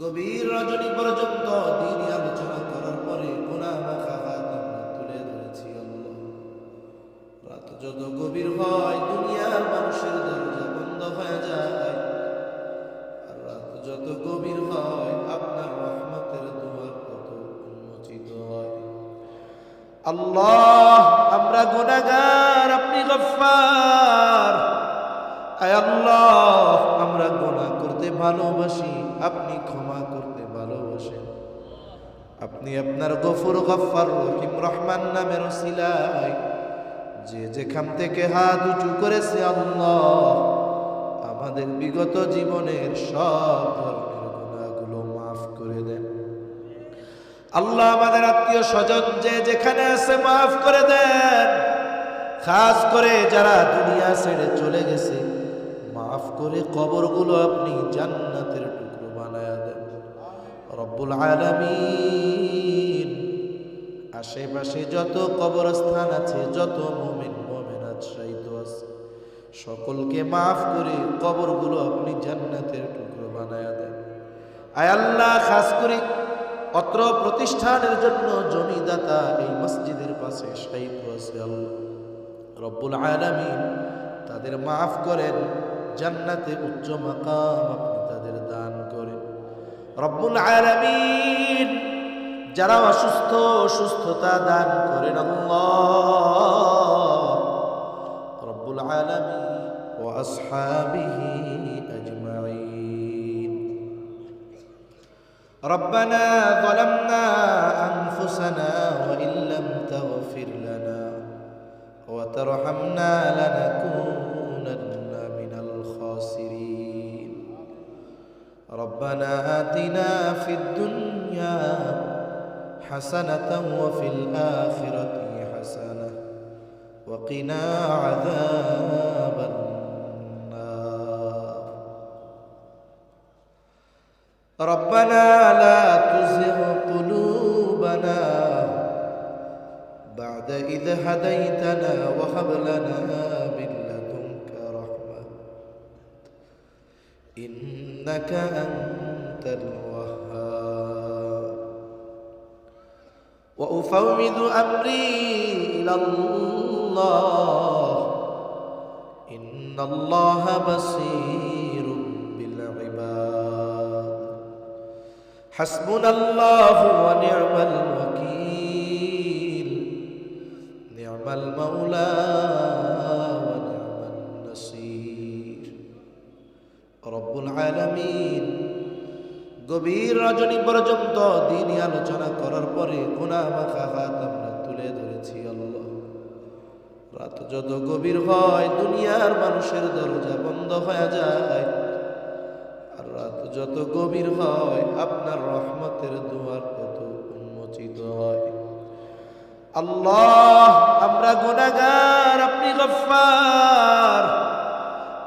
গভীর রজনী পর্যন্ত দিনই আলোচনা করার পরে গুনাহ মাখা হাত তুলে ধরেছি রাত যত গভীর হয়, দুনিয়ার মানুষের দরজা বন্ধ হয়ে যায়। আর রাত যত গভীর হয়, আপনার রহমতের দুয়ার কত উন্মোচিত হয়। আল্লাহ, আমরা গোনাগার আপনি গফফার। আয় আল্লাহ। ভালোবাসি, আপনি ক্ষমা করতে ভালোবাসেন। আপনি আপনার গফুর, গফফার, রহিম, রহমান নামের সিলাই যে যেখান থেকে হাত উঁচু করেছে আল্লাহ, আমাদের বিগত জীবনের সব ধরনের গুণাগুলো মাফ করে দেন। আল্লাহ আমাদের আত্মীয় স্বজন যে যেখানে আছে মাফ করে দেন। খাস করে যারা দুনিয়া ছেড়ে চলে গেছে মাফ করে কবরগুলো আপনি জান্নাতের টুকরো বানায় দেন। রব্বুল আলামিন, আশেপাশে যত কবরস্থান আছে, যত মুমিন মোমেন শাহিদ আছে, সকলকে মাফ করে কবরগুলো আপনি জান্নাতের টুকরো বানায় দেন। আয় আল্লাহ, খাস করে অত্র প্রতিষ্ঠানের জন্য জমিদাতা এই মসজিদের পাশে শাহিদ আছে আল্লাহ। রব্বুল আলামিন তাদের মাফ করেন জান্নাতে উচ্চ মাকাম আপনি তাদের দান করেন রব্বুল আলামিন যারা অসুস্থ সুস্থতা দান করেন আল্লাহ রব্বুল আলামিন ও আসহাবিহি আজমাইন ربنا ظلمنا أنفسنا وإن لم تغفر لنا وترحمنا لنكونن ربنا آتنا في الدنيا حسنة وفي الآخرة حسنة وقنا عذاب النار. ربنا لا تزغ قلوبنا بعد إذ هديتنا وهب لنا من إنك أنت الوهاب. وأفوض أمري إلى الله. إن الله بصير بالعباد. حسبنا الله ونعم الوكيل. نعم المولى. রজনী পর্যন্ত দিনই আলোচনা করার পরে গুনাহ মাখা হাত আমরা তুলে ধরেছি আল্লাহ। রাত যত গভীর হয়, দুনিয়ার মানুষের দরজা বন্ধ হয়ে যায়। আর রাত যত গভীর হয়, আপনার রহমতের দুয়ার কত উন্মোচিত হয়। আল্লাহ, আমরা গুনাহগার, আপনি গফফার।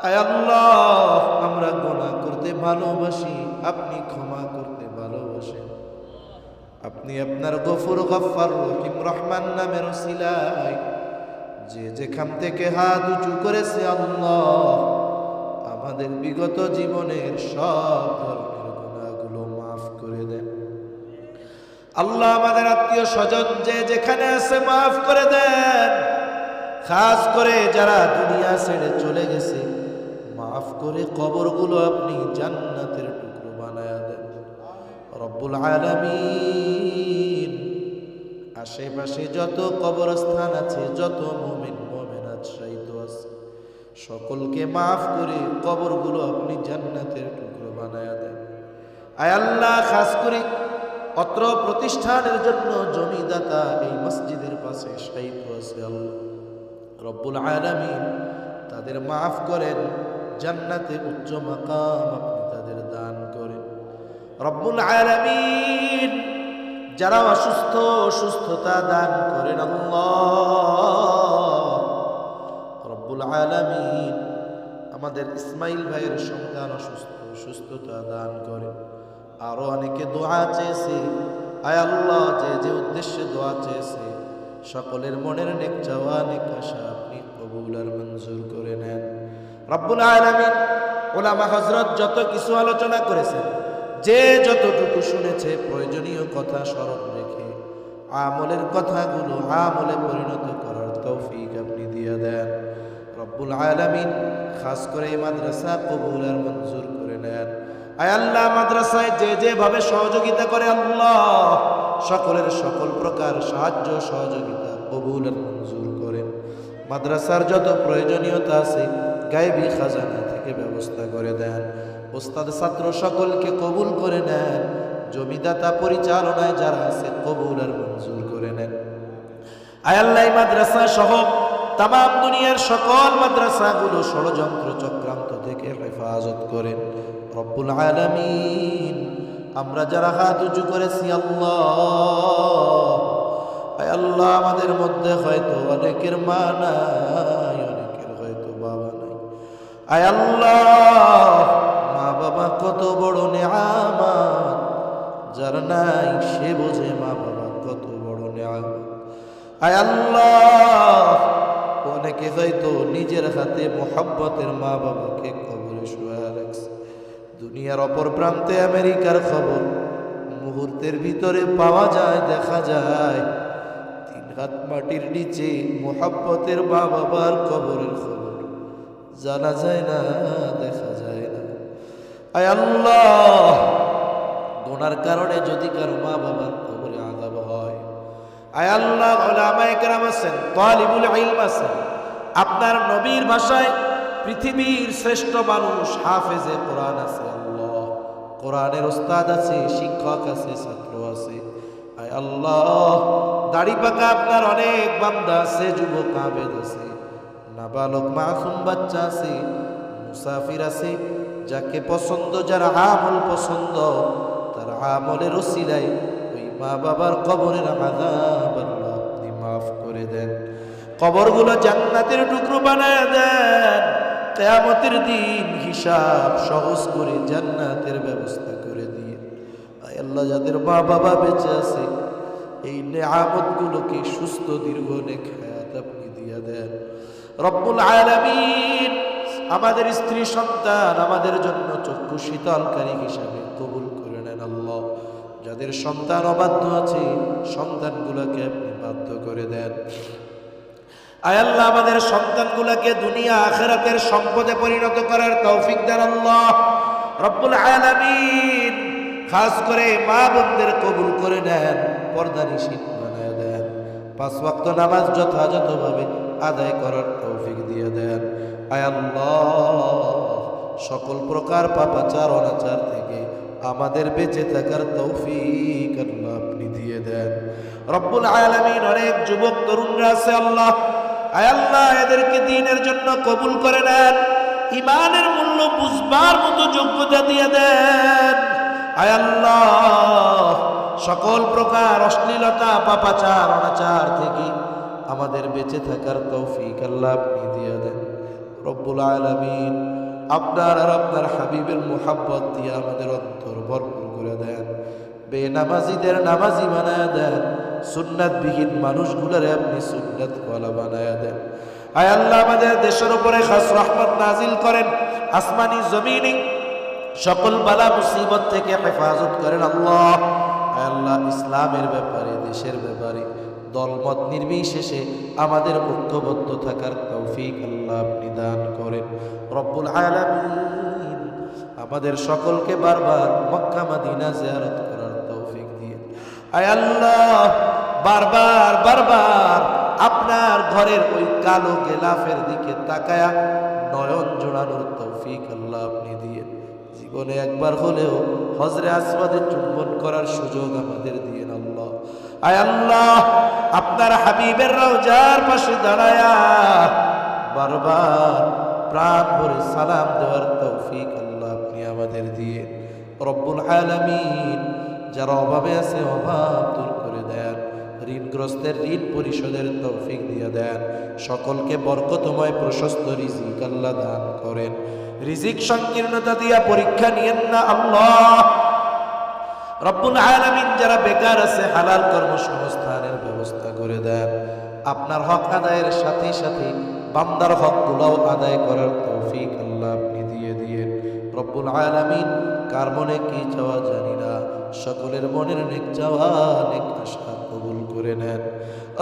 আয় আল্লাহ, আমরা গুনাহ করতে ভালোবাসি, আপনি ক্ষমা করতে ভালোবাসেন। আপনি আপনার গফুর গফফার রহিম রহমান নামের সিলাই যে যেখান থেকে হাত উঁচু করেছে আল্লাহ, আমাদের বিগত জীবনের সব ধরনের গুণাগুলো মাফ করে দেন। আল্লাহ আমাদের আত্মীয় স্বজন যে যেখানে আছে মাফ করে দেন। খাস করে যারা দুনিয়া ছেড়ে চলে গেছে মাফ করে কবরগুলো আপনি জান্নাতের টুকরো বানায়া দেন। রব্বুল আলামিন, আশেপাশে যত কবরস্থান আছে, যত মুমিন, মুমিনাত শাহিদ আছে, সকলকে মাফ করে কবরগুলো আপনি জান্নাতের টুকরো বানায়া দেন। আয় আল্লাহ, খাস করে অত্র প্রতিষ্ঠানের জন্য জমিদাতা এই মসজিদের পাশে শাহিদ আছে আল্লাহ। রব্বুল আলামিন তাদের মাফ করেন। জান্নাতে উচ্চ মাকাম আপনি তাদের দান করেন। রব্বুল আলামিন, যারা অসুস্থ সুস্থতা দান করেন আল্লাহ। রব্বুল আলামিন আমাদের ইসমাইল ভাইয়ের সন্তান অসুস্থ সুস্থতা দান করেন আরও অনেকে দোয়া চেয়েছে। আয় আল্লাহ, যে যে উদ্দেশ্যে দোয়া চেয়েছে, সকলের মনের নেক চাওয়া, নেক আশা আপনি কবুল মঞ্জুর করে নেন। রব্বুল আলামিন ওলামা হজরত যত কিছু আলোচনা করেছেন, যে যতটুকু শুনেছে, প্রয়োজনীয় কথা স্মরণ রেখে আমলের কথাগুলো আমলে পরিণত করার তৌফিক আপনি দিয়ে দেন। রব্বুল আলামিন খাস করে এই মাদ্রাসা কবুল আর মঞ্জুর করে নেন। আয় আল্লাহ, মাদ্রাসায় যে যেভাবে সহযোগিতা করে আল্লাহ, সকলের সকল প্রকার সাহায্য সহযোগিতা কবুল আর মঞ্জুর করেন। মাদ্রাসার যত প্রয়োজনীয়তা আছে গায়েবী খাজানা থেকে ব্যবস্থা করে দেন। ওস্তাদ ছাত্র সকলকে কবুল করে নেন। জমিদাতা পরিচালনায় যারা আছে কবুল আর মঞ্জুর করে নেন। আয়াল্লাই মাদ্রাসা সহ তাম দুনিয়ার সকল মাদ্রাসাগুলো ষড়যন্ত্র চক্রান্ত থেকে হেফাজত করেন। রব্বুল আলমিন, আমরা যারা হাত উঁচু করেছি, আল্লাহ আল্লাহ, আমাদের মধ্যে হয়তো অনেকের মা আয় আল্লাহ, মা বাবা কত বড় নেয়ামত। যার নাই সে বোঝে মা বাবা কত বড় নেয়ামত। আয় আল্লাহ, অনেকে হয়তো নিজের হাতে মোহাব্বতের মা বাবাকে কবরে শুয়ে রাখছে। দুনিয়ার অপর প্রান্তে আমেরিকার খবর, মুহূর্তের ভিতরে পাওয়া যায়, দেখা যায়, তিন হাত মাটির নিচে মোহাব্বতের মা বাবার কবরের খবর। জানা যায় না, দেখা যায় না। আয় আল্লাহ, গোনার কারণে যদি কারও মা বাবার কবরে আদাব হয়। আয় আল্লাহ ওলামায়ে কেরাম আছেন, তালিবুল ইলম আছেন। আপনার নবীর ভাষায় পৃথিবীর শ্রেষ্ঠ মানুষ হাফেজে কোরআন আছে আল্লাহ। কোরআনের ওস্তাদ আছে, শিক্ষক আছে, ছাত্র আছে। আয় আল্লাহ, দাড়ি পাকা আপনার অনেক বান্দা আছে, যুবক, আবেদ আছে। নাবালক মাসুম বাচ্চা আছে, মুসাফির আছে, যাকে পছন্দ, যার আমল পছন্দ, তার আমলের ওসিলায় ওই মা বাবার কবরের আল্লাহ আপনি মাফ করে দেন। কবরগুলো জান্নাতের টুকরো বানায় দেন। কেয়ামতের দিন হিসাব সহজ করে জান্নাতের ব্যবস্থা করে দিয়ে। আল্লাহ, যাদের মা বাবা বেঁচে আছে, এই নেয়ামত গুলোকে সুস্থ, দীর্ঘ দেন রব্বুল আলামিন আমাদের স্ত্রী সন্তান আমাদের জন্য চক্ষু শীতলকারী হিসাবে কবুল করে নেন আল্লাহ। যাদের সন্তান অবাধ্য আছে, সন্তানগুলোকে আপনি বাধ্য করে দেন। আয় আল্লাহ, আমাদের সন্তানগুলোকে দুনিয়া আখেরাতের সম্পদে পরিণত করার তৌফিক দেন আল্লাহ। রব্বুল আলামিন খাস করে মা বোনদের কবুল করে নেন, পর্দা নিষিদ্ধ দেন। পাঁচ ওয়াক্ত নামাজ যথাযথভাবে আদায় করার তৌফিক দিয়ে দেন। আয় আল্লাহ, সকল প্রকার পাপাচার, অনাচার থেকে আমাদের বেঁচে থাকার তৌফিক আল্লাহ আপনি দিয়ে দেন। রব্বুল আলামিন অনেক যুবক, তরুণরা আছে আল্লাহ। আয় আল্লাহ, এদেরকে দিনের জন্য কবুল করে নেন। ইমানের মূল্য বুঝবার মতো যোগ্যতা দিয়ে দেন। আয় আল্লাহ, সকল প্রকার অশ্লীলতা, পাপাচার, অনাচার থেকে আমাদের বেঁচে থাকার তৌফিক আল্লাহ আপনি দিয়ে দেন। রব্বুল আলামিন আপনার আর আপনার হাবিবের মোহাব্বত দিয়ে আমাদের অন্তর ভরপুর করে দেন। বেনামাজিদের নামাজি বানায় দেন। সুন্নাত বিহীন মানুষগুলোরে আপনি সুন্নাত ওয়ালা বানায় দেন। আয় আল্লাহ, আমাদের দেশের উপরে খাস রহমত নাজিল করেন। আসমানি জমিনি সকল বালা মুসিবত থেকে হেফাজত করেন আল্লাহ। আয় আল্লাহ, ইসলামের ব্যাপারে, দেশের ব্যাপারে দলমত নির্বিশেষে আমাদের ঐক্যবদ্ধ থাকার তৌফিক আল্লাহ আপনি দান করেন। রব্বুল আলামিন আমাদের সকলকে বারবার মক্কা, মাদিনা জিয়ারত করার তৌফিক দিয়ে আয় আল্লাহ, বারবার বারবার আপনার ঘরের ওই কালো গেলাফের দিকে তাকায়া নয়ন জোড়ানোর তৌফিক আল্লাহ আপনি দিয়ে জীবনে একবার হলেও হজরে আসবাদে চুম্বন করার সুযোগ আমাদের দিয়ে আল্লাহ। আয় আল্লাহ, আপনার হাবিবের রওজার পাশে দাঁড়ায়া বারবার প্রাণ ভরে সালাম দেওয়ার তৌফিক আল্লাহ আপনি আমাদের দিয়ে রব্বুল আলামিন যারা অভাবে আছে অভাব দূর করে দেন। ঋণগ্রস্তের ঋণ পরিশোধের তৌফিক দিয়ে দেন। সকলকে বরকতময় প্রশস্ত রিজিক আল্লাহ দান করেন। রিজিক সংকীর্ণতা দিয়া পরীক্ষা নিয়েন না আল্লাহ। রব্বুল আলামিন যারা বেকার আছে, হালাল কর্মসংস্থানের ব্যবস্থা করে দেন। আপনার হক আদায়ের সাথে সাথে বান্দার হকগুলোও আদায় করার তৌফিক আল্লাহ আপনি দিয়ে দিয়েন। রব্বুল আলামিন, কার মনে কি চাওয়া জানি না। সকলের মনের নেক চাওয়া, নেক আশা। করে নেন।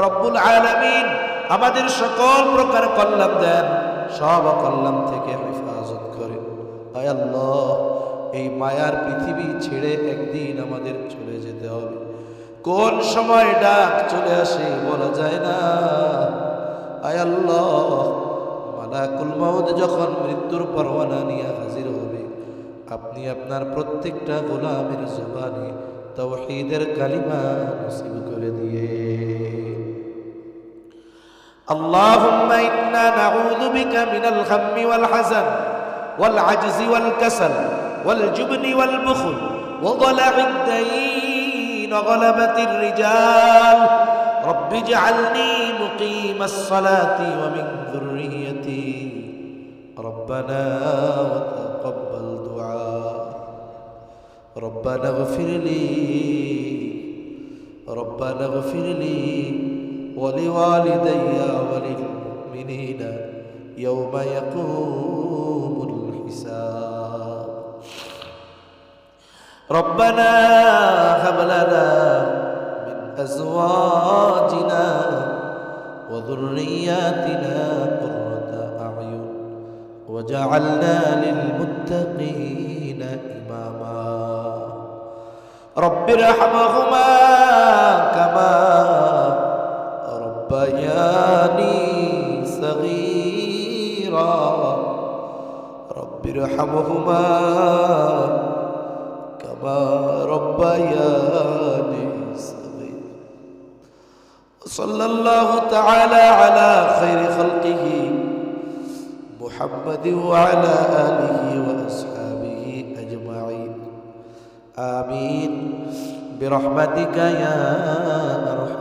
রব্বুল আলামিন আমাদের সকল প্রকার কল্যাণ দেন, সব কল্যাণ থেকে হেফাজত আল্লাহ, এই মায়ার পৃথিবী ছেড়ে একদিন আমাদের চলে যেতে হবে। কোন সময় ডাক চলে আসে বলা যায় না। আয় আল্লাহ, মালাকুল মাউদ যখন মৃত্যুর পরওয়ানা নিয়ে হাজির হবে, আপনি আপনার প্রত্যেকটা গোলামের জবানে তৌহিদের কালিমা নসিব করে দিয়ে اللهم إنا نعوذ بك من الهم والحزن والعجز والكسل والجبن والبخل وضلع الدين وغلبة الرجال رب اجعلني مقيم الصلاة ومن ذريتي ربنا وتقبل دعاء ربنا اغفر لي. ربنا اغفر لي ولوالدي وللمؤمنين يوم يقوم الحساب. ربنا هب لنا من أزواجنا وذرياتنا قرة أعين وجعلنا للمتقين إماما. رب ارحمهما كما ربياني صغيرا. رب ارحمهما كما ربياني صغيرا. وصلى الله تعالى على خير خلقه محمد وعلى آله وأصحابه. آمين. برحمتك يا أرحم